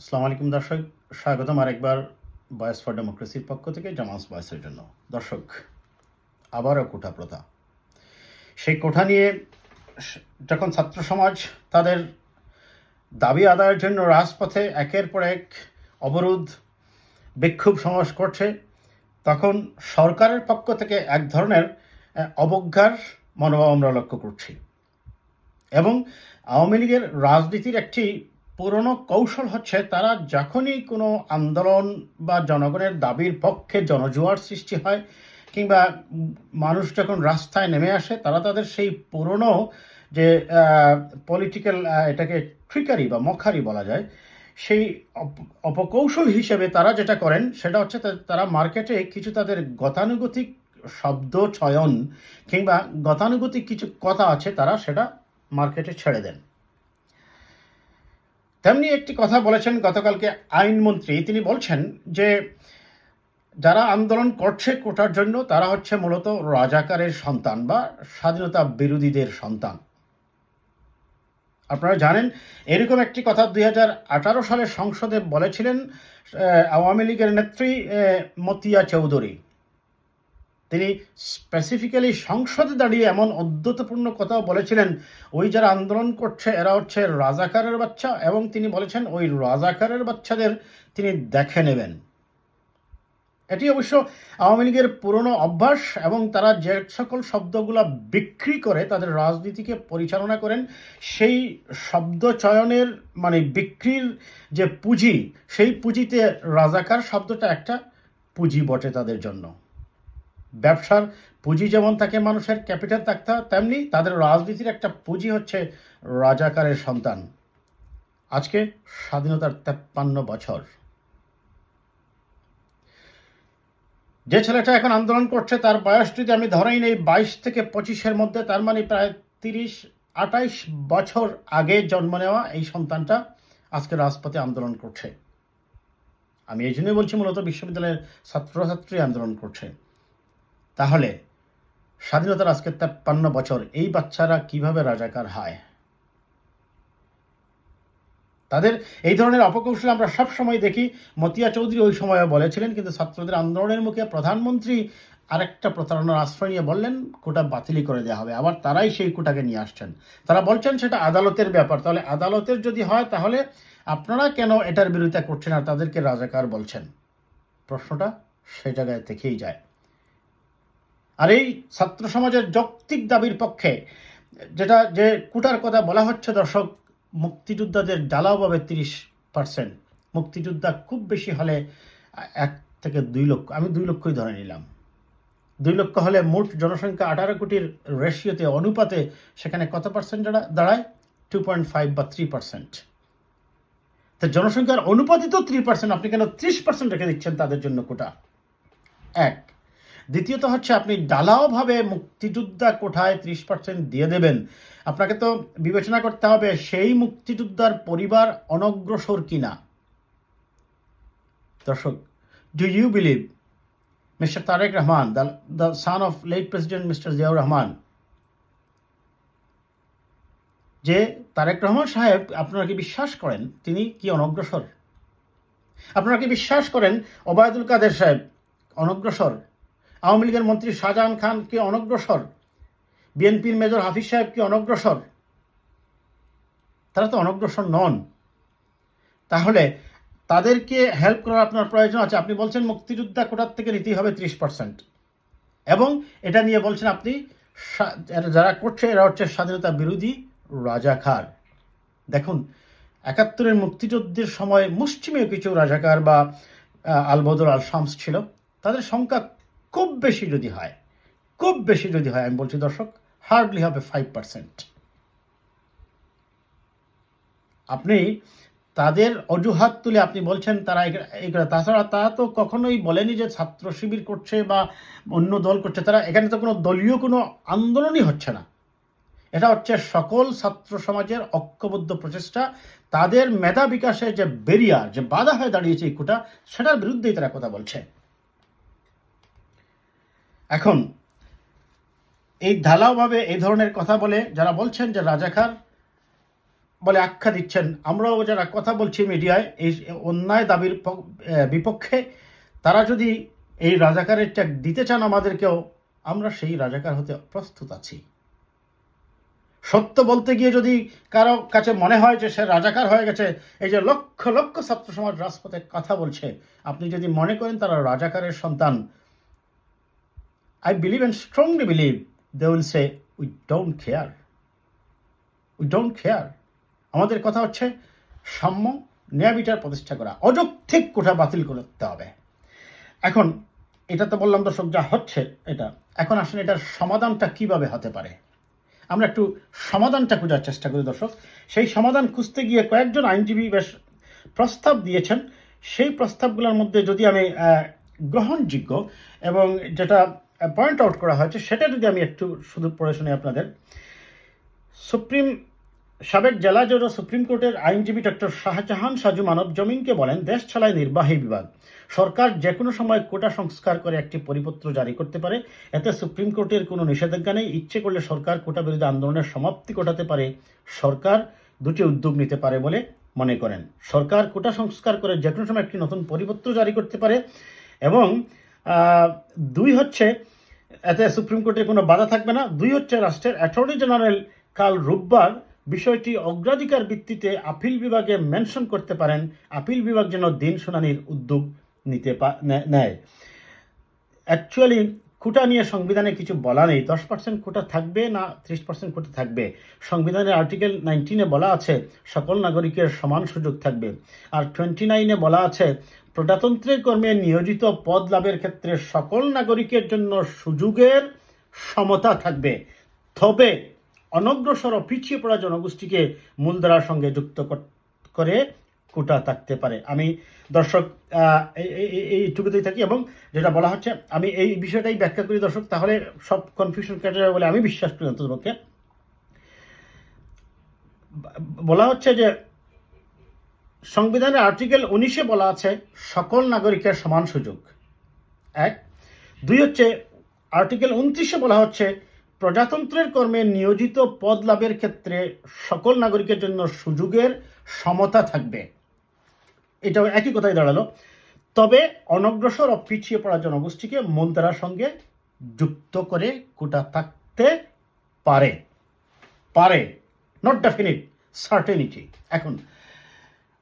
আসসালামু আলাইকুম দর্শক, স্বাগতম আরেকবার বয়েস ফর ডেমোক্রেসির পক্ষ থেকে জামাস বয়েসের জন্য। দর্শক, আবারও কোঠা প্রথা। সেই কোঠা নিয়ে যখন ছাত্র সমাজ তাদের দাবি আদায়ের জন্য রাজপথে একের পর এক অবরোধ, বিক্ষোভ সমাবেশ করছে, তখন সরকারের পক্ষ থেকে এক ধরনের অবজ্ঞার মনোভাব আমরা লক্ষ্য করছি। এবং আওয়ামী লীগের রাজনীতির একটি পুরনো কৌশল হচ্ছে তারা যখনই কোনো আন্দোলন বা জনগণের দাবির পক্ষে জনজোয়ার সৃষ্টি হয় কিংবা মানুষ যখন রাস্তায় নেমে আসে, তারা তাদের সেই পুরনো যে পলিটিক্যাল এটাকে ট্রিকারি বা মখারি বলা যায়, সেই অপ- অপকৌশল হিসেবে তারা যেটা করেন, সেটা হচ্ছে তারা মার্কেটে কিছু তাদের গতানুগতিক শব্দ, চয়ন কিংবা গতানুগতিক কিছু কথা আছে, তারা সেটা মার্কেটে ছেড়ে দেন। তেমনি একটি কথা বলেছেন গতকালকে আইনমন্ত্রী। তিনি বলছেন যে, যারা আন্দোলন করছে কোটার জন্য, তারা হচ্ছে মূলত রাজাকারের সন্তান বা স্বাধীনতা বিরোধীদের সন্তান। আপনারা জানেন, এরকম একটি কথা দুই হাজার আঠারো সালে সংসদে বলেছিলেন আওয়ামী লীগের নেত্রী মতিয়া চৌধুরী। তিনি স্পেসিফিক্যালি সংসদে দাঁড়িয়ে এমন অদ্যতপূর্ণ কথাও বলেছিলেন। ওই যারা আন্দোলন করছে, এরা হচ্ছে রাজাকারের বাচ্চা এবং তিনি বলেছেন ওই রাজাকারের বাচ্চাদের তিনি দেখে নেবেন। এটি অবশ্য আওয়ামী লীগের পুরনো অভ্যাস এবং তারা যে সকল শব্দগুলো বিক্রি করে তাদের রাজনীতিকে পরিচালনা করেন, সেই শব্দ চয়নের মানে বিক্রির যে পুঁজি, সেই পুঁজিতে রাজাকার শব্দটা একটা পুঁজি বটে তাদের জন্য। ব্যবসার পুঁজি যেমন থাকে মানুষের ক্যাপিটাল থাকতে তেমনি তাদের রাজনীতির একটা পুঁজি হচ্ছে রাজাকারের সন্তান। আজকে স্বাধীনতার তেপ্পান্ন বছর। যে ছেলেটা এখন আন্দোলন করছে, তার বয়স যদি আমি ধরেই নেই, বাইশ থেকে পঁচিশের মধ্যে, তার মানে প্রায় তিরিশ আটাইশ বছর আগে জন্ম নেওয়া এই সন্তানটা আজকে রাজপথে আন্দোলন করছে। আমি এই জন্যই বলছি, মূলত বিশ্ববিদ্যালয়ের ছাত্রছাত্রী আন্দোলন করছে। তাহলে স্বাধীনতার আজকে তেপ্পান্ন বছর, এই বাচ্চারা কীভাবে রাজাকার হয়? তাদের এই ধরনের অপকৌশল আমরা সব সময় দেখি। মতিয়া চৌধুরী ওই সময়ে বলেছিলেন, কিন্তু ছাত্রদের আন্দোলনের মুখে প্রধানমন্ত্রী আরেকটা প্রতারণার আশ্রয় নিয়ে বললেন, কোটা বাতিলই করে দেওয়া হবে। আবার তারাই সেই কোটাকে নিয়ে আসছেন। তারা বলছেন, সেটা আদালতের ব্যাপার। তাহলে আদালতের যদি হয়, তাহলে আপনারা কেন এটার বিরোধিতা করছেন আর তাদেরকে রাজাকার বলছেন? প্রশ্নটা সেই জায়গায় থেকেই যায়। আর এই ছাত্র সমাজের যৌক্তিক দাবির পক্ষে যেটা যে কুটার কথা বলা হচ্ছে, দর্শক, মুক্তিযোদ্ধাদের জ্বালাও পাবে তিরিশ পার্সেন্ট মুক্তিযোদ্ধা খুব বেশি হলে এক থেকে দুই লক্ষ, আমি দুই লক্ষই ধরে নিলাম। দুই লক্ষ হলে মোট জনসংখ্যা আঠারো কোটির রেশিওতে অনুপাতে সেখানে কত পার্সেন্ট দাঁড়ায়? টু পয়েন্ট ফাইভ বা থ্রি পার্সেন্ট তো জনসংখ্যার অনুপাতে তো থ্রি পার্সেন্ট আপনি কেন ত্রিশ পার্সেন্ট রেখে দিচ্ছেন তাদের জন্য কোটা? এক। দ্বিতীয়ত হচ্ছে আপনি ডালাওভাবে মুক্তিযোদ্ধা কোঠায় ত্রিশ পার্সেন্ট দিয়ে দেবেন। আপনাকে তো বিবেচনা করতে হবে সেই মুক্তিযোদ্ধার পরিবার অনগ্রসর কিনা। দর্শক do you believe mister Tarique Rahman the the son of late president mister Ziaur Rahman, যে তারেক রহমান সাহেব আপনারা কি বিশ্বাস করেন তিনি কি অনগ্রসর? আপনারা কি বিশ্বাস করেন ওবায়দুল কাদের সাহেব অনগ্রসর? আওয়ামী লীগের মন্ত্রী শাহজাহান খান কি অনগ্রসর, বিএনপির মেজর হাফিজ সাহেব কি অনগ্রসর। তারা তো অনগ্রসর নন। তাহলে তাদেরকে হেল্প করার আপনার প্রয়োজন আছে। আপনি বলছেন মুক্তিযোদ্ধা কোটার থেকে নিতেই হবে ত্রিশ পার্সেন্ট এবং এটা নিয়ে বলছেন আপনি যারা করছে, এরা হচ্ছে স্বাধীনতা বিরোধী রাজাকার। দেখুন, একাত্তরের মুক্তিযুদ্ধের সময় মুষ্টিমেয় কিছু রাজাকার বা আলবদর আল শামস ছিল। তাদের সংখ্যা খুব বেশি যদি হয়, খুব বেশি যদি হয়, আমি বলছি দর্শক হার্ডলি হবে ফাইভ পার্সেন্ট আপনি তাদের অজুহাত তুলে আপনি বলছেন, তারা এগ- এগুলো। তাছাড়া তারা তো কখনোই বলেনি যে ছাত্র শিবির করছে বা অন্য দল করছে। তারা এখানে তো কোনো দলীয় কোনো আন্দোলনই হচ্ছে না। এটা হচ্ছে সকল ছাত্র সমাজের ঐক্যবদ্ধ প্রচেষ্টা। তাদের মেধা বিকাশে যে বেরিয়ার যে বাধা হয়ে দাঁড়িয়েছে এই কোটা, সেটার বিরুদ্ধেই তারা কথা বলছে। এখন, এই ঢালাওভাবে এই ধরনের কথা বলে, যারা বলছেন যে রাজাকার বলে আখ্যা দিচ্ছেন, আমরাও যারা কথা বলছি মিডিয়ায়, এই অন্যায় দাবির বিপক্ষে, তারা যদি এই রাজাকারের দিতে চান আমাদেরকেও, আমরা সেই রাজাকার হতে প্রস্তুত আছি। সত্য বলতে গিয়ে যদি কারও কাছে মনে হয় যে সে রাজাকার হয়ে গেছে, এই যে লক্ষ লক্ষ ছাত্র সমাজ রাজপথে কথা বলছে, আপনি যদি মনে করেন তারা রাজাকারের সন্তান I believe and strongly believe they will say we don't care we don't care আমাদের কথা হচ্ছে, সাম্য ন্যায় বিচার প্রতিষ্ঠা করা, অযৌক্তিক কোঠা বাতিল করতে হবে। এখন, এটা তো বললাম দর্শক, যা হচ্ছে এটা। এখন আসলে এটার সমাধানটা কীভাবে হতে পারে? আমরা একটু সমাধানটা খোঁজার চেষ্টা করি দর্শক। সেই সমাধান খুঁজতে গিয়ে কয়েকজন আইনজীবী বেশ প্রস্তাব দিয়েছেন। সেই প্রস্তাবগুলোর মধ্যে যদি আমি গ্রহণযোগ্য এবং যেটা পয়েন্ট আউট করা হয়েছে, সেটা যদি আমি একটু শুধু পড়ে শুনি আপনাদের। সুপ্রিম, সাবেক জেলা জজ সুপ্রিম কোর্টের আইনজীবী ডক্টর শাহজাহান সাজু মানব জমিনকে বলেন, দেশ চালায় নির্বাহী বিভাগ সরকার যে কোনো সময় কোটা সংস্কার করে একটি পরিপত্র জারি করতে পারে। এতে সুপ্রিম কোর্টের কোনো নিষেধাজ্ঞা নেই। ইচ্ছে করলে সরকার কোটা বিরোধী আন্দোলনের সমাপ্তি ঘটাতে পারে। সরকার দুটি উদ্যোগ নিতে পারে বলে মনে করেন। সরকার কোটা সংস্কার করে যে কোনো সময় একটি নতুন পরিপত্র জারি করতে পারে এবং দুই হচ্ছে, এতে সুপ্রিম কোর্টে কোনো বাধা থাকবে না। দুই হচ্ছে, রাষ্ট্রের অ্যাটর্নি জেনারেল কাল রোববার বিষয়টি অগ্রাধিকার ভিত্তিতে আপিল বিভাগে মেনশন করতে পারেন। আপিল বিভাগ যেন দিন শুনানির উদ্যোগ নিতে নেয়। অ্যাকচুয়ালি কোটা নিয়ে সংবিধানে কিছু বলা নেই। দশ পার্সেন্ট কোটা থাকবে না ত্রিশ পার্সেন্ট কোটা থাকবে। সংবিধানের আর্টিকেল নাইনটিনে বলা আছে, সকল নাগরিকের সমান সুযোগ থাকবে। আর টোয়েন্টি নাইনে বলা আছে প্রজাতন্ত্রের কর্মে নিয়োজিত পদ লাভের ক্ষেত্রে সকল নাগরিকের জন্য সুযোগের সমতা থাকবে। তবে অনগ্রসর পিছিয়ে পড়া জনগোষ্ঠীকে মূলধারার সঙ্গে যুক্ত করে কোটা থাকতে পারে। আমি দর্শক এই- এই- এই- এইটুকুতেই থাকি এবং যেটা বলা হচ্ছে, আমি এই বিষয়টাই ব্যাখ্যা করি দর্শক, তাহলে সব কনফিউশন কেটে যাবে বলে আমি বিশ্বাস করি অন্ততপক্ষে বলা হচ্ছে যে সংবিধানের আর্টিকেল উনিশে বলা আছে, সকল নাগরিকের সমান সুযোগ। এক। দুই হচ্ছে, আর্টিকেল উনত্রিশে বলা হচ্ছে, প্রজাতন্ত্রের কর্মে নিয়োজিত পদ লাভের ক্ষেত্রে সকল নাগরিকের জন্য সুযোগের সমতা থাকবে। এটাও একই কথাই দাঁড়াল। তবে অনগ্রসর ও পিছিয়ে পড়া জনগোষ্ঠীকে মন্ত্রার সঙ্গে যুক্ত করে কোটা থাকতে পারে। পারে। নট ডেফিনিট সার্টেনিটি এখন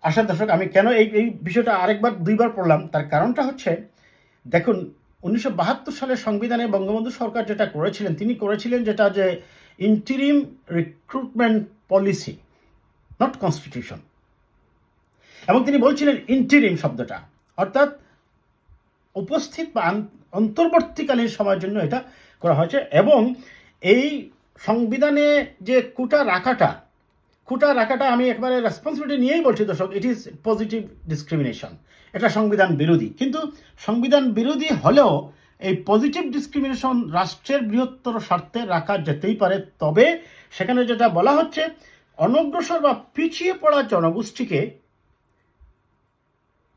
আশা দর্শক, আমি কেন এই এই বিষয়টা আরেকবার, দুইবার পড়লাম? তার কারণটা হচ্ছে, দেখুন, উনিশশো সালের সংবিধানে বঙ্গবন্ধু সরকার যেটা করেছিলেন, তিনি করেছিলেন যেটা যে interim recruitment policy not constitution এবং তিনি বলছিলেন ইন্টিরিম শব্দটা। অর্থাৎ, উপস্থিত বা অন্তর্বর্তীকালীন সময়ের জন্য এটা করা হয়েছে। এবং এই সংবিধানে যে কোটা রাখাটা কোটা রাখাটা আমি একবারে রেসপন্সিবিলিটি নিয়েই বলছি দর্শক ইট ইজ পজিটিভ ডিসক্রিমিনেশন এটা সংবিধান বিরোধী। কিন্তু সংবিধান বিরোধী হলেও এই পজিটিভ ডিসক্রিমিনেশন রাষ্ট্রের বৃহত্তর স্বার্থে রাখা যেতেই পারে। তবে সেখানে যেটা বলা হচ্ছে, অনগ্রসর বা পিছিয়ে পড়া জনগোষ্ঠীকে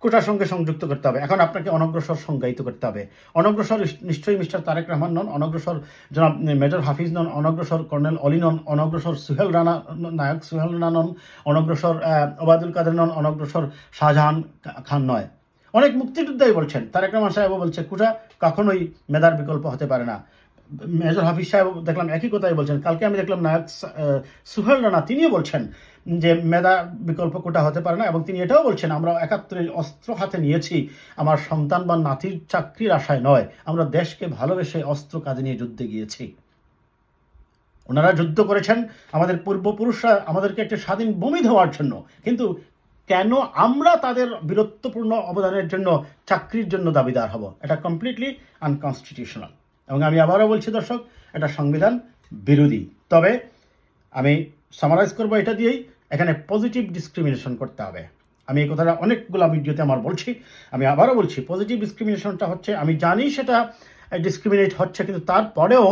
কোটার সঙ্গে সংযুক্ত করতে হবে। এখন আপনাকে অনগ্রসর সংজ্ঞায়িত করতে হবে। অনগ্রসর নিশ্চয়ই মিস্টার তারেক রহমান নন, অনগ্রসর জনাব মেজর হাফিজ নন, অনগ্রসর কর্নেল অলি নন, অনগ্রসর সুহেল রানা নায়ক সুহেল রানা নন, অনগ্রসর ওবায়দুল কাদের নন, অনগ্রসর শাহজাহান খান নয়। অনেক মুক্তিযোদ্ধাই বলছেন, তারেক রহমান সাহেবও বলছে, কোটা কখনোই মেধার বিকল্প হতে পারে না। মেজর হাফিজ সাহেব দেখলাম একই কথাই বলছেন। কালকে আমি দেখলাম নায়ক সুহেল রানা তিনিও বলছেন যে মেধা বিকল্প কোটা হতে পারে না এবং তিনি এটাও বলছেন, আমরা একাত্তরের অস্ত্র হাতে নিয়েছি। আমার সন্তান বা নাতির চাকরির আশায় নয়। আমরা দেশকে ভালোবেসে অস্ত্র কাজে নিয়ে যুদ্ধে গিয়েছি। ওনারা যুদ্ধ করেছেন। আমাদের পূর্বপুরুষরা আমাদেরকে একটা স্বাধীন ভূমি দেওয়ার জন্য। কিন্তু কেন আমরা তাদের বীরত্বপূর্ণ অবদানের জন্য চাকরির জন্য দাবিদার হব? এটা কমপ্লিটলি আনকনস্টিটিউশনাল এবং আমি আবারও বলছি, দর্শক এটা সংবিধান বিরোধী। তবে আমি সামারাইজ করব এটা দিয়েই, এখানে পজিটিভ ডিসক্রিমিনেশন করতে হবে। আমি এই কথাটা অনেকগুলো ভিডিওতে আমার বলছি, আমি আবারও বলছি পজিটিভ ডিসক্রিমিনেশনটা হচ্ছে, আমি জানি সেটা ডিসক্রিমিনেট হচ্ছে, কিন্তু তারপরেও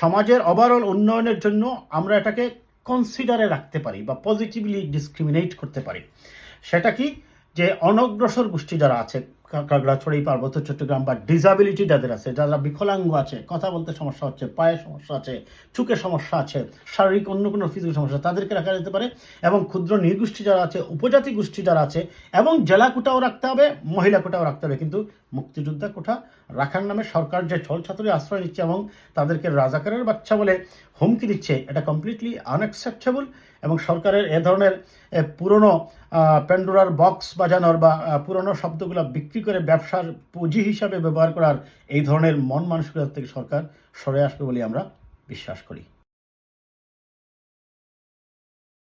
সমাজের ওভারঅল উন্নয়নের জন্য আমরা এটাকে কনসিডারে রাখতে পারি বা পজিটিভলি ডিসক্রিমিনেট করতে পারি। সেটা কি? যে অনগ্রসর গোষ্ঠী যারা আছে কাগড়াছড়ি, পার্বত্য চট্টগ্রাম বা ডিসাবিলিটি যাদের আছে, যারা বিকলাঙ্গ আছে, কথা বলতে সমস্যা হচ্ছে, পায়ে সমস্যা আছে চোখে সমস্যা আছে, শারীরিক অন্য কোনো ফিজিক্যাল সমস্যা, তাদেরকে রাখা যেতে পারে। এবং ক্ষুদ্র নৃগোষ্ঠী যারা আছে, উপজাতি গোষ্ঠী যারা আছে, এবং জেলা কোটাও রাখতে হবে, মহিলা কোটাও রাখতে হবে। কিন্তু মুক্তিযোদ্ধা কোঠা রাখার নামে সরকার যে ছল ছাত্রী আশ্রয় নিচ্ছে এবং তাদেরকে রাজাকারের বাচ্চা বলে হুমকি দিচ্ছে, এটা কমপ্লিটলি আনএক্সেপ্টেবল এবং সরকারের এ ধরনের পুরনো প্যান্ডোরার বক্স বাজানোর বা পুরনো শব্দগুলো বিক্রি করে ব্যবসার পুঁজি হিসাবে ব্যবহার করার এই ধরনের মন মানসিকতা থেকে সরকার সরে আসবে বলে আমরা বিশ্বাস করি।